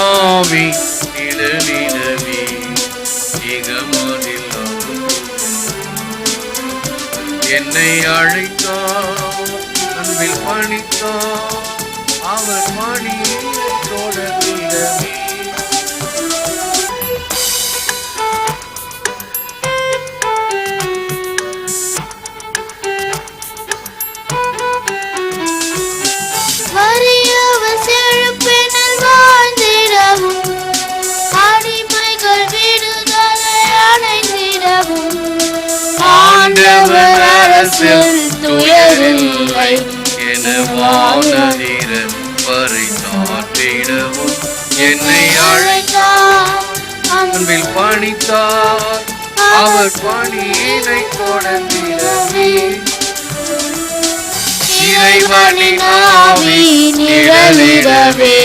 ஆவி நிழலிடவே இகமதில் என்னை அழைத்தார் அன்பில் பணித்தார் அவர் மணியை தொடர்பிடவே ஆண்டவர் அரசில் என வானதீர பறை என்னை அழைத்தார் அன்பில் பணித்தார் அவர் பணியினை தொடர்ந்திடவே இறைவனின் நிழலிடவே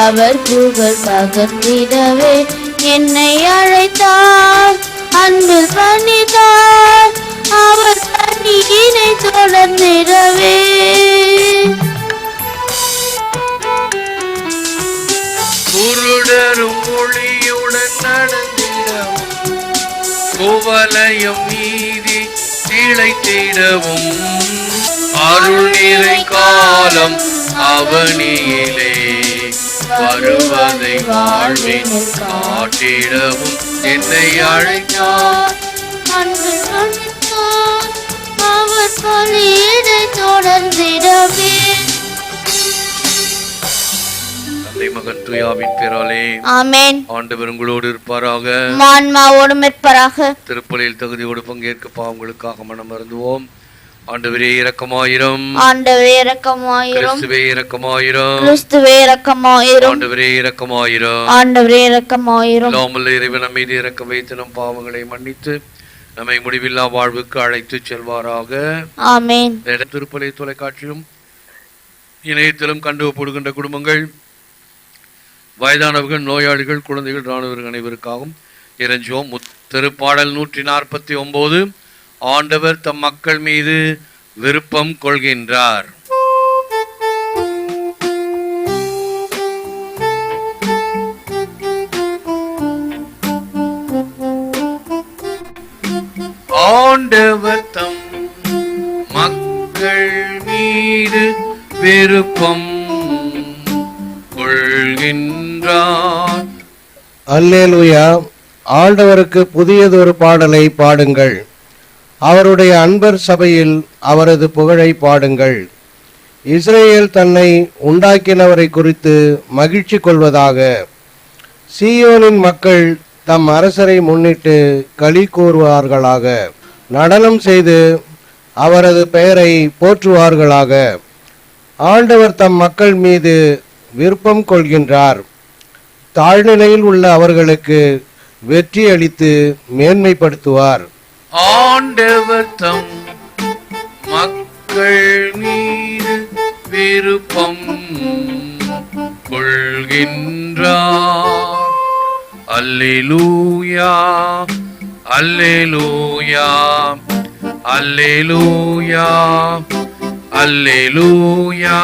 அவர் புகழ் பகர்ந்திடவே என்னை அழைத்தார் அன்பில் பணித்தார் அவர் பணியினை தொடர்ந்திடவே குருடரும் ஒளியுடன் நடந்திடவும் குவலயம் நீதி திளைத்திடவும் அருள் நிறை காலம் அவனியிலே வருவதை வாழ்வின் காட்டிடவும். என்னை அழைத்தார். அன்பில் பணித்தார் அவர் பணியினை தொடர்ந்திடவே. தந்தை மகன் துயாவின் பெறாலே ஆமென். ஆண்டவர் உங்களோடு இருப்பாராக. மான்மாவோடு மெற்பராக திருப்பலியில் தகுதியோடு பங்கேற்க பாவங்களுக்காக மனம் மருந்துவோம் ஆண்டவரே இரக்கமாயிரம். ஆண்டவே இரக்கமாயிரும். கிறிஸ்துவே இரக்கமாயிரம். கிறிஸ்துவே இரக்கமாயிரும். ஆண்டவரே இரக்கமாயிரம். ஆண்டவரே இரக்கமாயிரும். இல்லாமல் இறைவன் நம் மீது இறக்க வைத்து நம் பாவங்களை மன்னித்து நம்மை முடிவில்லா வாழ்வுக்கு அழைத்து செல்வாராக. ஆமென். திருப்பலி தொலைக்காட்சியிலும் இணையத்திலும் கண்டுபிடிக்கின்ற குடும்பங்கள் வயதானவர்கள் நோயாளிகள் குழந்தைகள் இராணுவர்கள் அனைவருக்காகவும் இறைஞ்சுவோம். முத்- திருப்பாடல் நூற்றி நாற்பத்தி ஒன்பது ஆண்டவர் தம் மக்கள் மீது விருப்பம் கொள்கின்றார். ஆண்டவர் தம் மக்கள் மீது விருப்பம் கொள்கின்றார். அல்லேலுயா. ஆண்டவருக்கு புதியதொரு பாடலை பாடுங்கள். அவருடைய அன்பர் சபையில் அவரது புகழை பாடுங்கள். இஸ்ரேல் தன்னை உண்டாக்கினவரை குறித்து மகிழ்ச்சி கொள்வதாக. சீயோனின் மக்கள் தம் அரசரை முன்னிட்டு களி கூறுவார்களாக. நடனம் செய்து அவரது பெயரை போற்றுவார்களாக. ஆண்டவர் தம் மக்கள் மீது விருப்பம் கொள்கின்றார். தாழ்நிலையில் உள்ள அவர்களுக்கு வெற்றி அளித்து மேன்மைப்படுத்துவார். ஆண்டவர் தம் மக்கள் மீது விருப்பம் கொள்கின்றார். அல்லேலூயா அல்லேலூயா அல்லேலூயா அல்லேலூயா.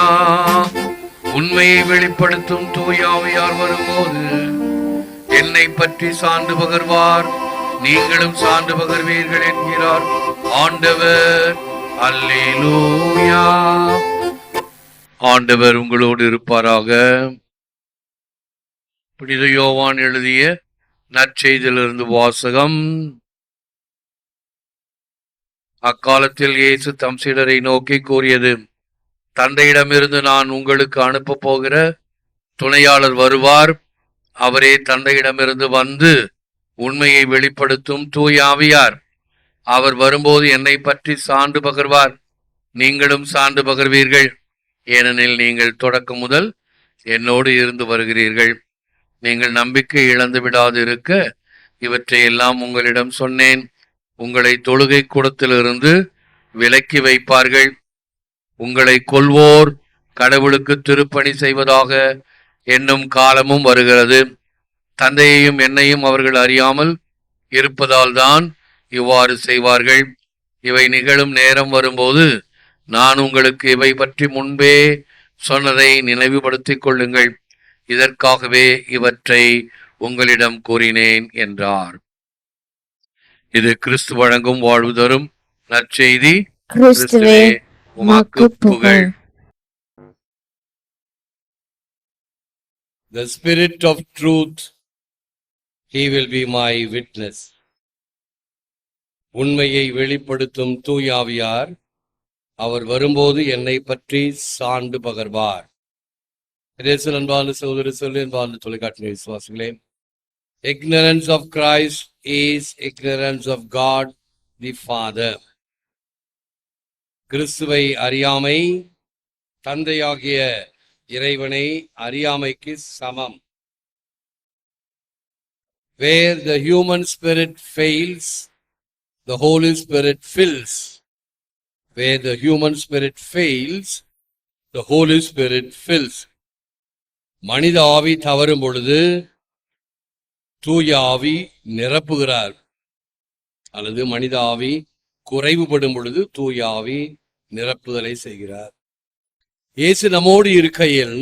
உண்மையை வெளிப்படுத்தும் தூயாவையார் வரும்போது என்னை பற்றி சான்று பகர்வார். நீங்களும் சான்று பகர்வீர்கள் என்கிறார் ஆண்டவர். அல்லேலூயா. ஆண்டவர் உங்களோடு இருப்பாராக. புனித யோவான் எழுதிய நற்செய்தியிலிருந்து வாசகம். அக்காலத்தில் இயேசு தம் சீடரை நோக்கி கூறியது தந்தையிடமிருந்து நான் உங்களுக்கு அனுப்ப போகிற துணையாளர் வருவார். அவரே தந்தையிடமிருந்து வந்து உண்மையை வெளிப்படுத்தும் தூய ஆவியார். அவர் வரும்போது என்னை பற்றி சான்று பகர்வார். நீங்களும் சான்று பகர்வீர்கள். ஏனெனில் நீங்கள் தொடக்கம் முதல் என்னோடு இருந்து வருகிறீர்கள். நீங்கள் நம்பிக்கை இழந்து விடாது இருக்க இவற்றை எல்லாம் உங்களிடம் சொன்னேன். உங்களை தொழுகை கூடத்திலிருந்து விலக்கி வைப்பார்கள். உங்களை கொள்வோர் கடவுளுக்கு திருப்பணி செய்வதாக என்னும் காலமும் வருகிறது. தந்தையையும் என்னையும் அவர்கள் அறியாமல் இருப்பதால் தான் இவ்வாறு செய்வார்கள். இவை நிகழும் நேரம் வரும்போது நான் உங்களுக்கு இவை பற்றி முன்பே சொன்னதை நினைவுபடுத்திக் கொள்ளுங்கள். இதற்காகவே இவற்றை உங்களிடம் கூறினேன் என்றார். இது கிறிஸ்து வழங்கும் வாழ்வு தரும் நற்செய்தி. கிறிஸ்துவே உமக்கு புகழ். The Spirit of truth, he will be my witness உண்மையை வெளிப்படுத்தும் தூயாவியார் அவர் வரும்போது என்னை பற்றி சான்று பகர்வார். இயேசு அன்பான சகோதரி சொல்லி அன்பான தொலைக்காட்சி விசுவாசிகளே ignorance of Christ is ignorance of God the Father கிறிஸ்துவை அறியாமை தந்தையாகிய இறைவனை அறியாமைக்கு சமம். Where the human spirit fails the Holy Spirit fills where the human spirit fails the Holy Spirit fills மனித ஆவி தவறும் பொழுது தூய ஆவி நிரப்புகிறார். அல்லது மனித ஆவி குறைவுபடும் பொழுது தூய ஆவி நிரப்புதலை செய்கிறார். இயேசு நம்மோடு இருக்கையில்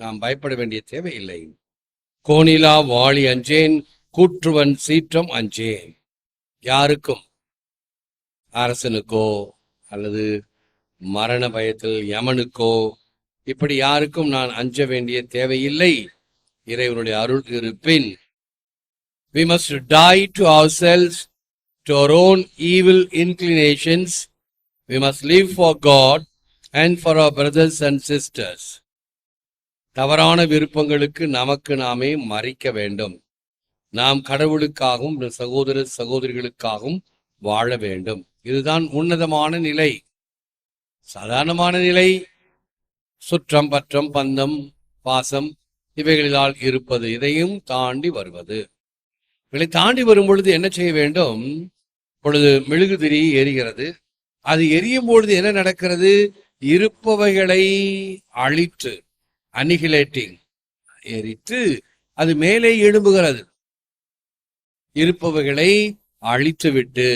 நாம் பயப்பட வேண்டிய தேவையில்லை. கோணிலா வாளி அஞ்சேன் கூற்றுவன் சீற்றம் அஞ்சேன். யாருக்கும்? அரசனுக்கோ அல்லது மரண பயத்தில் யமனுக்கோ? இப்படி யாருக்கும் நான் அஞ்ச வேண்டிய தேவையில்லை. இறைவனுடைய அருள் இருப்பின் we must die to ourselves to our own evil inclinations we must live for God and for our brothers and sisters தவறான விருப்பங்களுக்கு நமக்கு நாமே மறிக்க வேண்டும். நாம் கடவுளுக்காகவும் சகோதர சகோதரிகளுக்காகவும் வாழ வேண்டும். இதுதான் உன்னதமான நிலை. சாதாரணமான நிலை. சுற்றம் பற்றம் பந்தம் பாசம் இவைகளிலால் இருப்பது இதையும் தாண்டி வருவது. இதை தாண்டி வரும் பொழுது என்ன செய்ய வேண்டும்? பொழுது மெழுகுதிரி எரிகிறது. அது எரியும் பொழுது என்ன நடக்கிறது? இருப்பவைகளை அழித்து அனிகிலேட்டிங் எரித்து அது மேலே எழும்புகிறது. இருப்பவைகளை அழித்துவிட்டு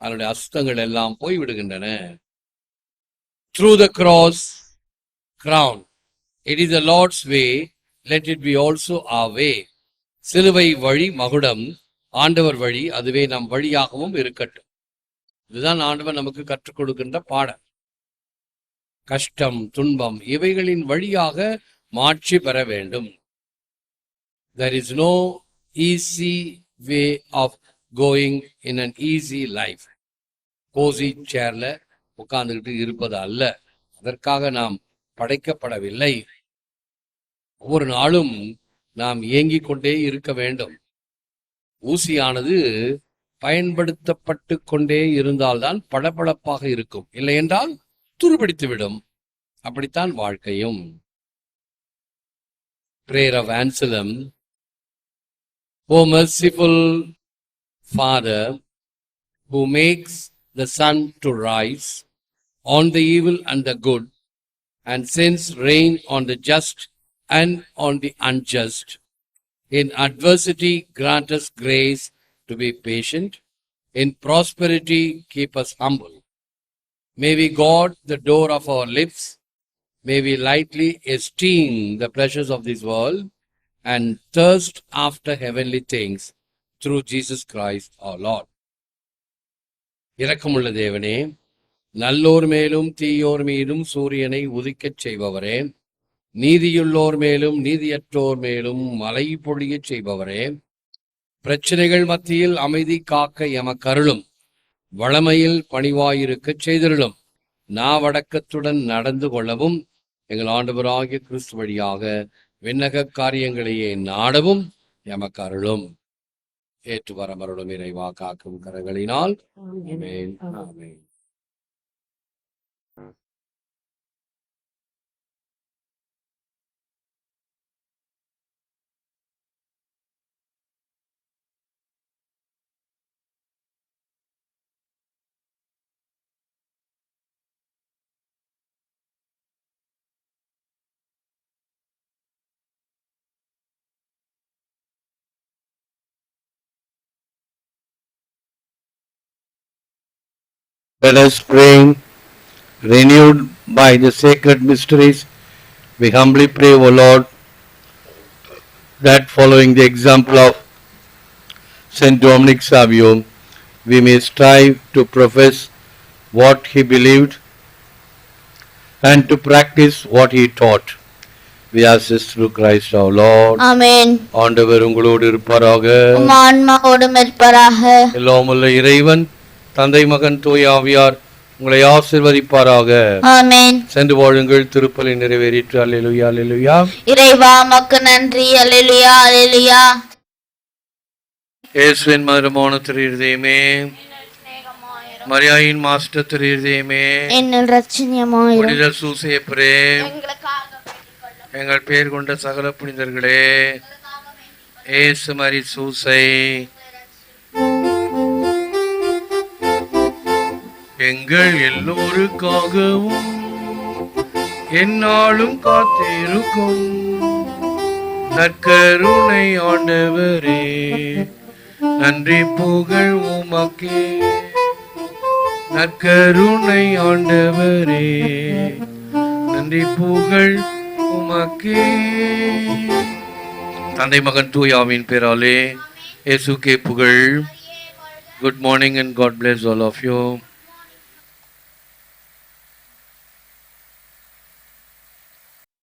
அதனுடைய அஸ்தங்கள் எல்லாம் போய் விடுகின்றன through the cross crown it is the Lord's way let it be also a way சிலுவை வழி மகுடம் ஆண்டவர் வழி அதுவே நம் வழியாகவும் இருக்கட்டும். இதுதான் ஆண்டவர் நமக்கு கற்றுக் கொடுக்கின்ற பாடம். கஷ்டம் துன்பம் இவைகளின் வழியாக மாட்சி பெற வேண்டும். There is no easy way of going in an easy life cosy சேர்ல உட்கார்ந்துக்கிட்டு இருப்பது அல்ல. அதற்காக நாம் படைக்கப்படவில்லை. ஒவ்வொரு நாளும் நாம் இயங்கிக் கொண்டே இருக்க வேண்டும். ஊசியானது பயன்படுத்தப்பட்டு கொண்டே இருந்தால்தான் பளபளப்பாக இருக்கும். இல்லை என்றால் துருபிடித்துவிடும் அப்படித்தான் வாழ்க்கையும் prayer of Anselm O merciful Father, who makes the sun to rise on the evil and the good, and sends rain on the just and on the unjust. In adversity, grant us grace to be patient. In prosperity, keep us humble. May we guard the door of our lips. May we lightly esteem the pleasures of this world and thirst after heavenly things through Jesus Christ our Lord. இரக்கமுள்ள தேவனே நல்லோர் மேலும் தீயோர் மீதும் சூரியனை உதிக்கச் செய்பவரே நீதியுள்ளோர் மேலும் நீதியற்றோர் மேலும் மழை பொழியச் செய்பவரே பிரச்சனைகள் மத்தியில் அமைதி காக்க எமக்கருளும் வளமையில் பணிவாயிருக்கச் செய்திருளும். நாவடக்கத்துடன் நடந்து கொள்ளவும் எங்கள் ஆண்டவராகிய கிறிஸ்து வழியாக விண்ணக காரியங்களையே நாடவும் எமக்கு அருளும். ஏற்று வரமருளும் இறைவா காக்கும் கரங்களினால். ஆமென். ஆமென். Let us pray. Renewed by the sacred mysteries, we humbly pray, O Lord, that following the example of Saint Dominic Savio, we may strive to profess what he believed and to practice what he taught. We ask this through Christ our Lord. ஆமென் ஆண்டவர் உங்களோடு இருப்பாராக உம் ஆன்மாவோடும் இருப்பாராக எல்லாம் உள்ள இறைவன் தந்தை மகன் தூய ஆவியார் உங்களை ஆசிர்வதிப்பாராக. ஆமென். சென்று வாழுங்கள் திருப்பலி நிறைவேறிற்று அல்லேலூயா அல்லேலூயா. இறைவா மக்கு நன்றி அல்லேலூயா அல்லேலூயா. இயேசுவின் மதுரமான திரு இருதயமே மரியாயின் மாஸ்டர் திரு இருதயமே என்னில் ரட்சணியமாயிரும் புனித எங்கள் பேர் கொண்ட சகல புனிதர்களே. ஏசு மரி சூசை. எங்கள் எல்லோருக்காகவும் என்னாலும் காத்திருக்கும். நற்கருணை ஆண்டவரே நன்றி புகழ் உமக்கே. நற்கருணை ஆண்டவரே நன்றி புகழ் உமக்கே. தந்தை மகன் தூயாவின் பேராலே. இயேசுக்கே புகழ். Good morning and God bless all of you